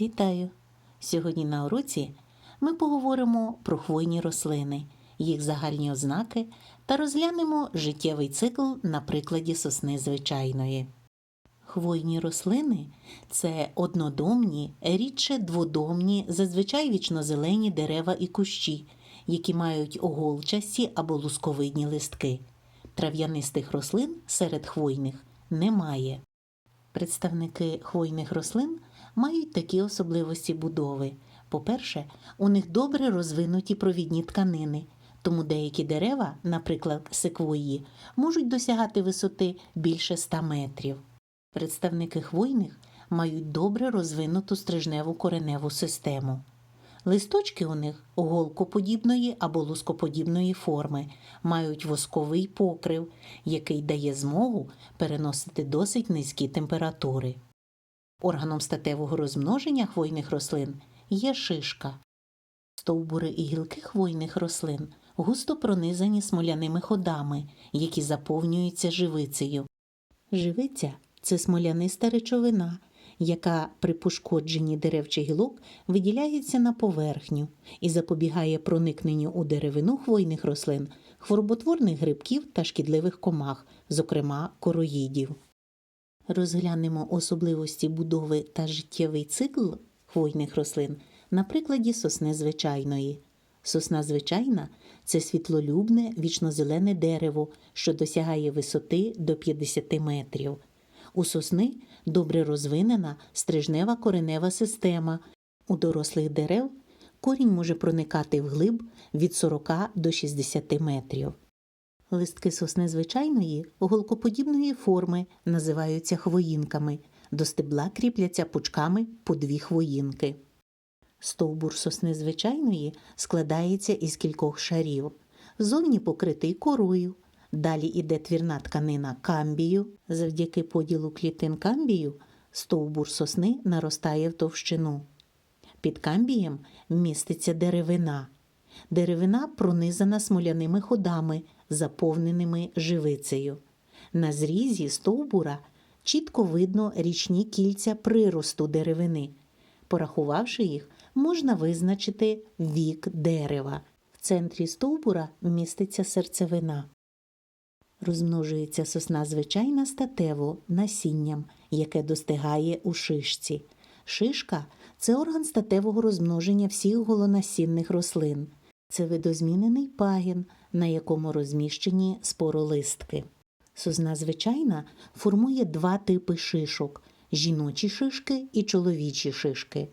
Вітаю! Сьогодні на уроці ми поговоримо про хвойні рослини, їх загальні ознаки та розглянемо життєвий цикл на прикладі сосни звичайної. Хвойні рослини це однодомні, рідше дводомні, зазвичай вічнозелені дерева і кущі, які мають оголчасті або лусковидні листки. Трав'янистих рослин серед хвойних немає. Представники хвойних рослин мають такі особливості будови. По-перше, у них добре розвинуті провідні тканини, тому деякі дерева, наприклад, секвої, можуть досягати висоти більше 100 метрів. Представники хвойних мають добре розвинуту стрижневу кореневу систему. Листочки у них голкоподібної або лускоподібної форми, мають восковий покрив, який дає змогу переносити досить низькі температури. Органом статевого розмноження хвойних рослин є шишка. Стовбури і гілки хвойних рослин густо пронизані смоляними ходами, які заповнюються живицею. Живиця це смоляниста речовина, яка при пошкодженні дерев чи гілок виділяється на поверхню і запобігає проникненню у деревину хвойних рослин, хвороботворних грибків та шкідливих комах, зокрема короїдів. Розглянемо особливості будови та життєвий цикл хвойних рослин на прикладі сосни звичайної. Сосна звичайна це світлолюбне вічнозелене дерево, що досягає висоти до 50 метрів. У сосни добре розвинена стрижнева коренева система. У дорослих дерев корінь може проникати вглиб від 40 до 60 метрів. Листки сосни звичайної голкоподібної форми називаються хвоїнками. До стебла кріпляться пучками по дві хвоїнки. Стовбур сосни звичайної складається із кількох шарів. Зовні покритий корою. Далі іде твірна тканина камбію. Завдяки поділу клітин камбію стовбур сосни наростає в товщину. Під камбієм міститься деревина. Деревина пронизана смоляними ходами, заповненими живицею. На зрізі стовбура чітко видно річні кільця приросту деревини. Порахувавши їх, можна визначити вік дерева. В центрі стовбура міститься серцевина. Розмножується сосна звичайна статево насінням, яке достигає у шишці. Шишка це орган статевого розмноження всіх голонасінних рослин. Це видозмінений пагін, на якому розміщені споролистки. Сосна звичайна формує два типи шишок жіночі шишки і чоловічі шишки.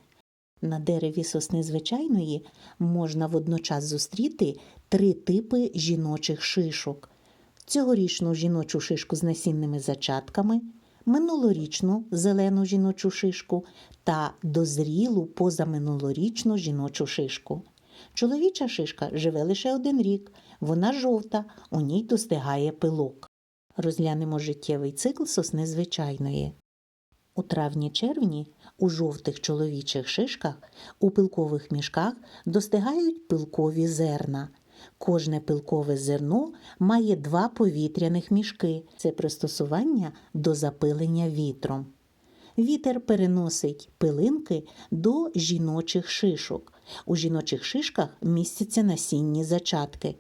На дереві сосни звичайної можна водночас зустріти три типи жіночих шишок: цьогорічну жіночу шишку з насінними зачатками, минулорічну зелену жіночу шишку та дозрілу позаминулорічну жіночу шишку. Чоловіча шишка живе лише один рік, вона жовта, у ній достигає пилок. Розглянемо життєвий цикл сосни звичайної. У травні-червні у жовтих чоловічих шишках у пилкових мішках достигають пилкові зерна. Кожне пилкове зерно має два повітряних мішки. Це пристосування до запилення вітром. Вітер переносить пилинки до жіночих шишок. У жіночих шишках містяться насінні зачатки.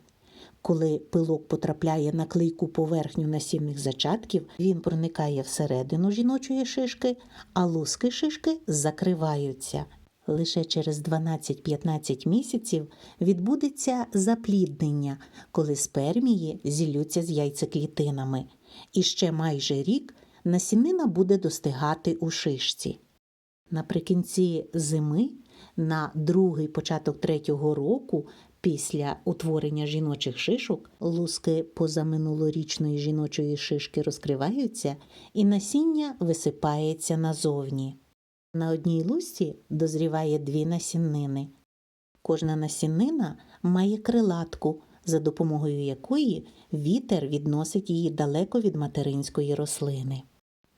Коли пилок потрапляє на клейку поверхню насінних зачатків, він проникає всередину жіночої шишки, а луски шишки закриваються. Лише через 12-15 місяців відбудеться запліднення, коли спермії зілються з яйцеклітинами. І ще майже рік насінина буде достигати у шишці. Наприкінці зими, на другий початок третього року, після утворення жіночих шишок, луски позаминулорічної жіночої шишки розкриваються і насіння висипається назовні. На одній лусці дозріває дві насіннини. Кожна насіннина має крилатку, за допомогою якої вітер відносить її далеко від материнської рослини.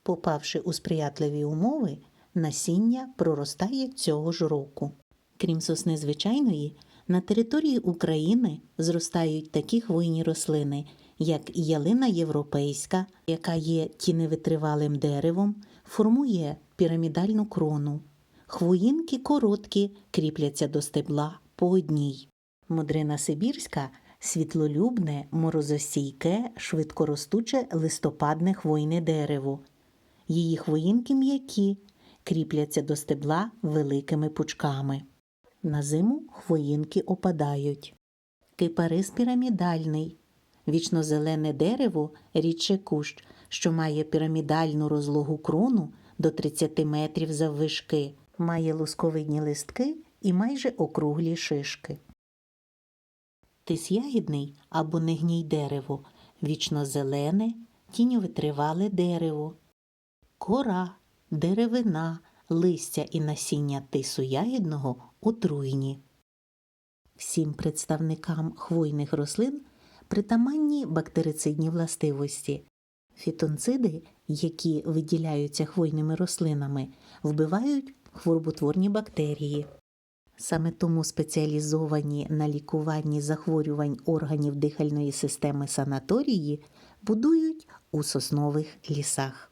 Попавши у сприятливі умови, насіння проростає цього ж року. Крім сосни звичайної, на території України зростають такі хвойні рослини, як ялина європейська, яка є тіневитривалим деревом, формує пірамідальну крону. Хвоїнки короткі, кріпляться до стебла по одній. Мудрина сибірська світлолюбне, морозостійке, швидкоростуче листопадне хвойне дерево. Її хвоїнки м'які, кріпляться до стебла великими пучками. На зиму хвоїнки опадають. Кипарис пірамідальний. Вічнозелене дерево рідше кущ, що має пірамідальну розлогу крону до 30 метрів заввишки, має лусковидні листки і майже округлі шишки. Тисягідний або негній дерево, вічнозелене, тіньовитривале дерево. Кора, деревина, листя і насіння тису ягідного отруйні. Всім представникам хвойних рослин притаманні бактерицидні властивості. Фітонциди, які виділяються хвойними рослинами, вбивають хвороботворні бактерії. Саме тому спеціалізовані на лікуванні захворювань органів дихальної системи санаторії будують у соснових лісах.